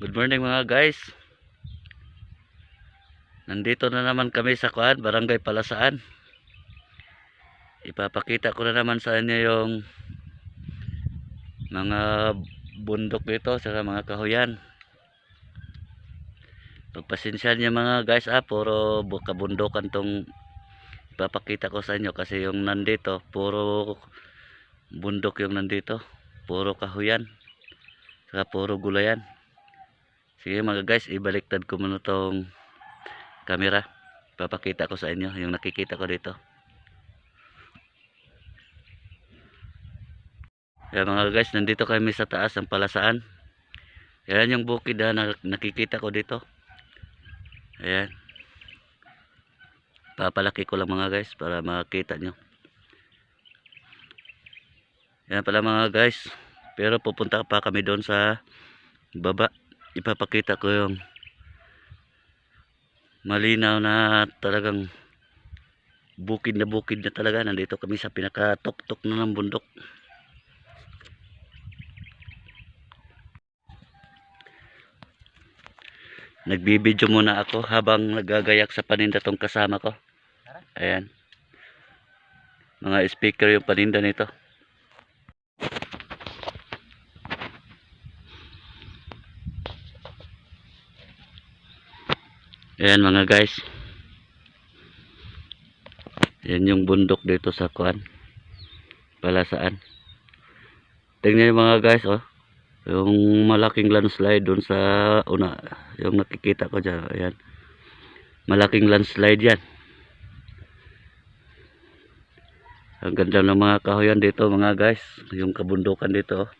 Good morning mga guys. Nandito na naman kami sa Kuan, Barangay Palasaan. Ipapakita ko na naman sa inyo yung mga bundok dito sa mga kahoyan. Pagpasensya niyo mga guys ah, puro bu- kabundukan tong ipapakita ko sa inyo kasi yung nandito, puro bundok yung nandito. Puro kahoyan. Saka puro gulayan. Sige mga guys, ibaliktad ko muna tong camera. Papakita ko sa inyo yung nakikita ko dito. Yan mga guys, nandito kami sa taas ng palasaan. Yan yung bukid na na- nakikita ko dito. Ayan. Papalaki ko lang mga guys para makita nyo. Yan pala mga guys. Pero pupunta pa kami doon sa baba. Ipapakita ko yung malinaw na talagang bukid na bukid na talaga. Nandito kami sa pinakatok-tok na ng bundok. Nagbibideo muna ako habang nagagayak sa paninda tong kasama ko. Ayan. Mga speaker yung paninda nito. Ayan mga guys. Yan yung bundok dito sa Kuan. Palasaan. Tingnan yung mga guys oh. Yung malaking landslide dun sa una. Yung nakikita ko dyan. Ayan. Malaking landslide yan. Ang ganda ng mga kahoyan dito mga guys. Yung kabundukan dito. oh.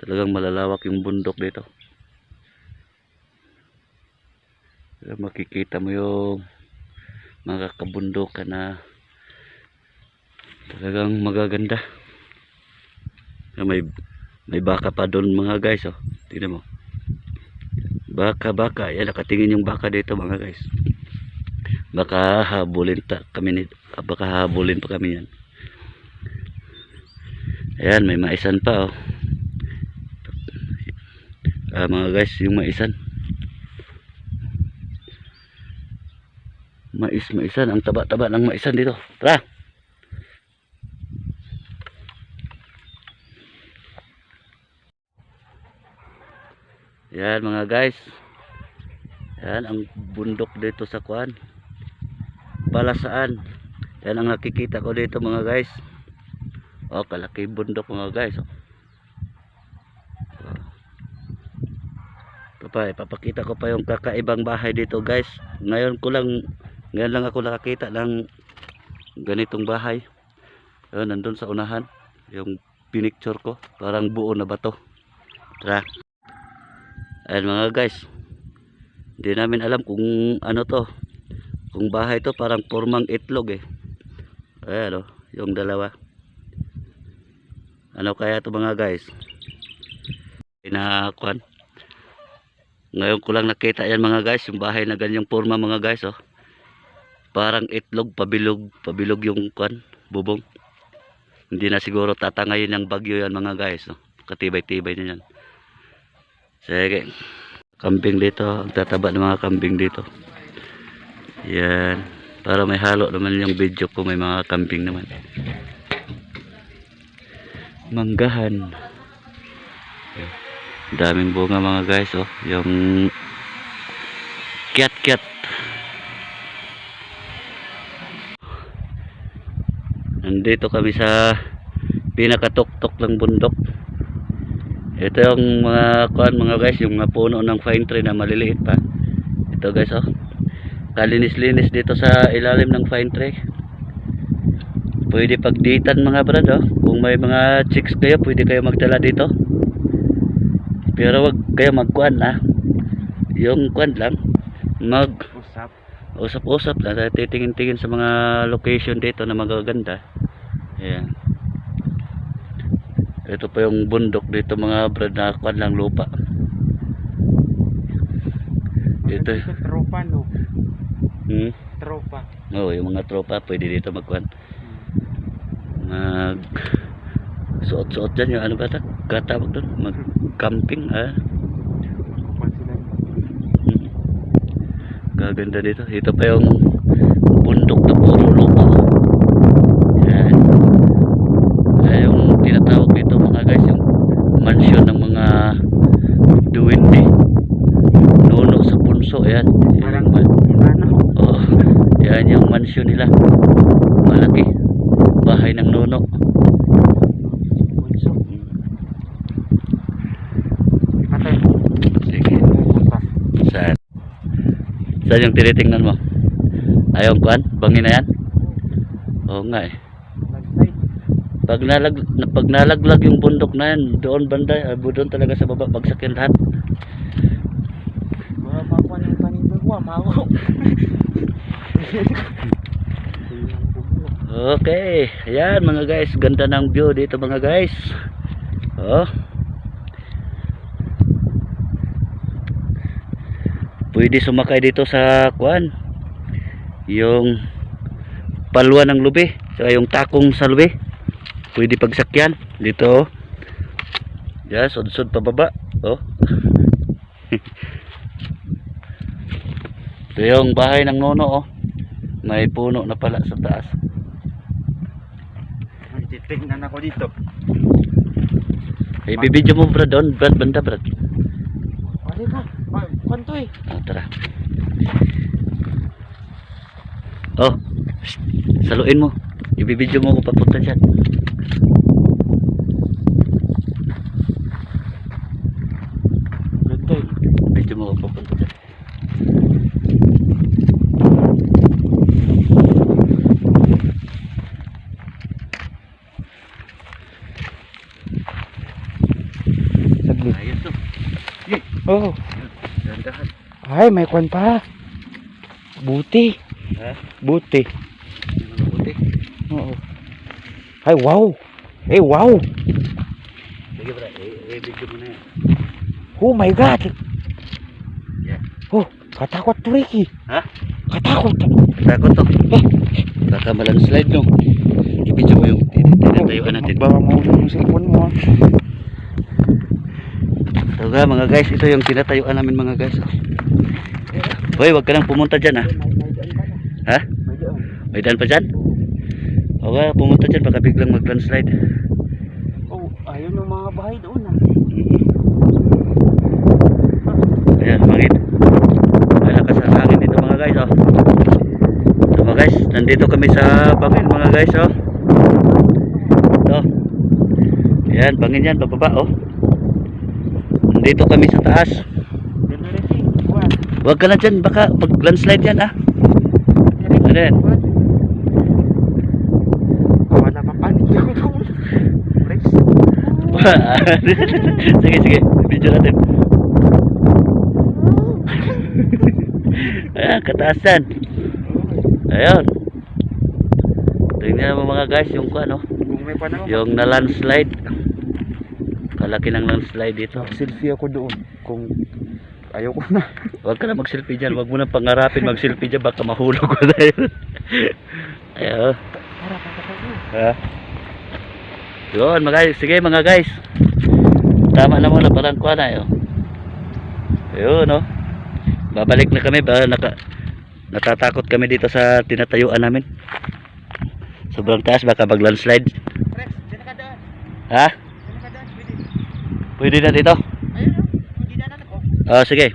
Talagang malalawak yung bundok dito. Kaya makikita mo yung mga kabundukan na talagang magaganda. Kaya May may baka pa doon mga guys oh. Tingnan mo. Baka baka. Yan nakatingin yung baka dito mga guys. Baka habulin ta kami ni baka habulin pa kami yan. Ayan, may maisan pa oh. Ah, mga guys, yung maisan. Mais, maisan. Ang taba-taba ng maisan dito. Tara! Yan mga guys. Yan ang bundok dito sa kuan. Balasaan. Yan ang nakikita ko dito mga guys. Oh, kalaki bundok mga guys. Oh. Ito pa, ipapakita ko pa yung kakaibang bahay dito guys. Ngayon ko lang, ngayon lang ako nakakita ng ganitong bahay. Ayun, nandun sa unahan. Yung pinicture ko. Parang buo na bato. Tara. Ayan mga guys. Hindi namin alam kung ano to. Kung bahay to parang formang itlog eh. Ayan o. Yung dalawa. Ano kaya to mga guys? Pinakuan. Ngayon ko lang nakita yan mga guys. Yung bahay na ganyang forma mga guys oh. Parang itlog, pabilog, pabilog yung kuan, bubong. Hindi na siguro tatangayin ng bagyo yan mga guys. Oh. Katibay-tibay na yan. Sige. Kambing dito. Ang tataba ng mga kambing dito. Yan. Para may halo naman yung video ko. May mga kambing naman. Manggahan. Daming bunga mga guys. Oh. Yung kiat-kiat. Nandito kami sa pinakatuktok ng bundok. Ito yung mga kuan mga guys, yung mga puno ng fine tree na maliliit pa. Ito guys oh. Kalinis-linis dito sa ilalim ng fine tree. Pwede pagditan mga brad oh. Kung may mga chicks kayo, pwede kayo magdala dito. Pero wag kayo magkuan ah. Yung kuan lang. Mag Usap. usap-usap tayo Titingin-tingin sa mga location dito na magaganda. Ayan. Ito pa yung bundok dito mga brad na kuan lang lupa. Ito. Tropa no. Hmm? Tropa. Oo, yung mga tropa pwede dito magkuan. Hmm. Mag suot-suot dyan yung ano ba ito? Katawag doon? Mag camping ah. Mag Napakaganda dito. Ito pa yung bundok na puro lupa. Yan. Yan yung tinatawag dito mga guys, yung mansion ng mga duwende. Nuno sa punso. Yan. Parang Yan, ano? oh, mansion nila. Malaki. Bahay ng nuno. Sige. Saan? Saan yung tinitingnan mo? Ayaw kuan? Bangin na yan? Oo nga eh. Pag, nalag, na- pag nalaglag yung bundok na yan, doon banda, ah, doon talaga sa baba, bagsak yan lahat. Mga pakuan yung kanina ko. Okay, ayan mga guys, ganda ng view dito mga guys. Oh. Pwede sumakay dito sa kuan. Yung palwa ng lubi, saka yung takong sa lubi. Pwede pagsakyan dito. oh. Yan, sud-sud pababa. Oh. Ito yung bahay ng nono oh. May puno na pala sa taas. Titignan ako dito. Ibibidyo mo brad doon, brad banda brad. Pwede ka. Pa- Kwanto eh. Ah, tara. Oh, saluin mo. Ibibidyo mo ko papunta dyan. Ganda eh. Ibidyo mo ko papunta dyan. Saglit. Ayos to. Oh. Dandahan. Ay, may kwan pa. Buti. Ha? Buti. Puti. Oo. Ay, wow. Eh, wow. Sige brad, i- ibidyo mo na yan. Oh my God. Yeah. Oh, katakot to, Ricky. Ha? Katakot. Takot to. Baka malandslide no. Ibidyo mo yung tinatayuan natin. Baka mahulog yung cellphone mo. Ah. So ga, mga guys, ito yung tinatayuan namin mga guys. oh. Hoy, wag ka nang pumunta dyan ha. Ha? May daan. Pa dyan? O nga, pumunta dyan, baka biglang mag-landslide. Oh, ayun yung mga bahay doon ah. Ayan, mangin. Malakas ang hangin dito mga guys, oh. So mga guys, nandito kami sa bangin mga guys, oh. Ito. Ayan, bangin yan, bababa, oh. Nandito kami sa taas. Kuwan. Huwag ka na dyan, baka pag landslide yan, ah. Ano yan? Wala pa panik. Please. sige, sige. Video natin. Ayan, kataasan. Ayun. Tingnan mo mga guys, yung ano, yung na landslide. Kalaki ng landslide dito. Selfie ako doon. Kung ayaw ko na. Huwag ka na mag-selfie dyan. Huwag mo na pangarapin mag-selfie dyan. Baka mahulog ko na yun. Ayun. Para papatayo. Ha? Yun, mga guys. Sige mga guys. Tama na muna, parang kuha na yun. Ayun, no. Babalik na kami. Ba, naka, natatakot kami dito sa tinatayuan namin. Sobrang taas, baka mag landslide. Rex, dyan ka daan. Ha? Dyan ka daan. Pwede. Pwede na dito? Ayun o. Hindi daan ako. Ah, sige.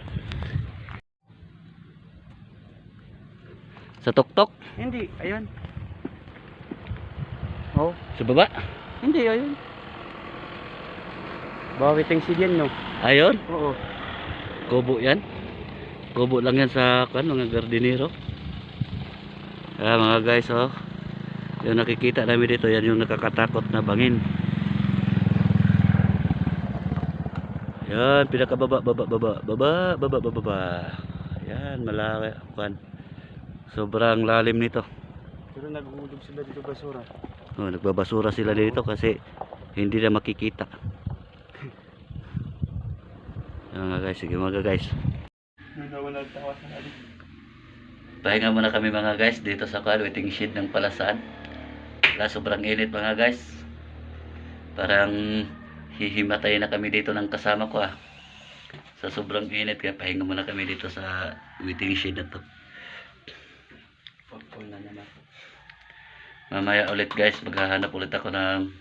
Sa tuktok? Hindi. Ayun. Oh. Sa baba? Hindi. Ayun. Bakit ang sidyan no? Ayun. Oo. Kubo yan. Kubo lang yan sa kan mga gardinero. Ah, mga guys, oh. Yung nakikita namin dito, yan yung nakakatakot na bangin. Yan, pinakababa, baba, baba, baba, baba, baba, baba. Yan, malaki, kan. Sobrang lalim nito. Pero naguhulog sila dito basura. Oh, nagbabasura sila dito kasi hindi na makikita. Yan mga guys, sige mga guys. Pahinga muna kami mga guys dito sa kan waiting shed ng palasan. Wala sobrang init mga guys. Parang hihimatay na kami dito ng kasama ko ah. Sa sobrang init kaya pahinga muna kami dito sa waiting shed na to. Pagpul na naman. Mamaya ulit guys, maghahanap ulit ako ng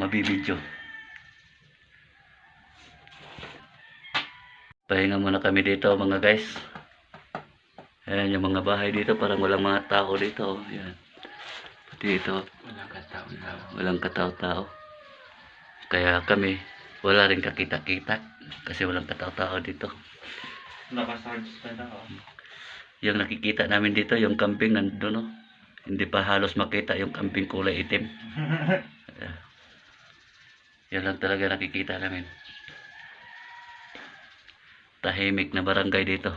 mabibidyo. Pahinga muna kami dito mga guys. Ayan yung mga bahay dito, parang walang mga tao dito. Ayan. Pati ito, Wala ka tao-tao. walang katao-tao. Kaya kami, wala rin kakita-kita. Kasi walang katao-tao dito. Nakasarge ka na oh. Yung nakikita namin dito, yung camping nandun, no? Hindi pa halos makita yung camping kulay itim. Yan lang talaga nakikita namin. Tahimik na barangay dito.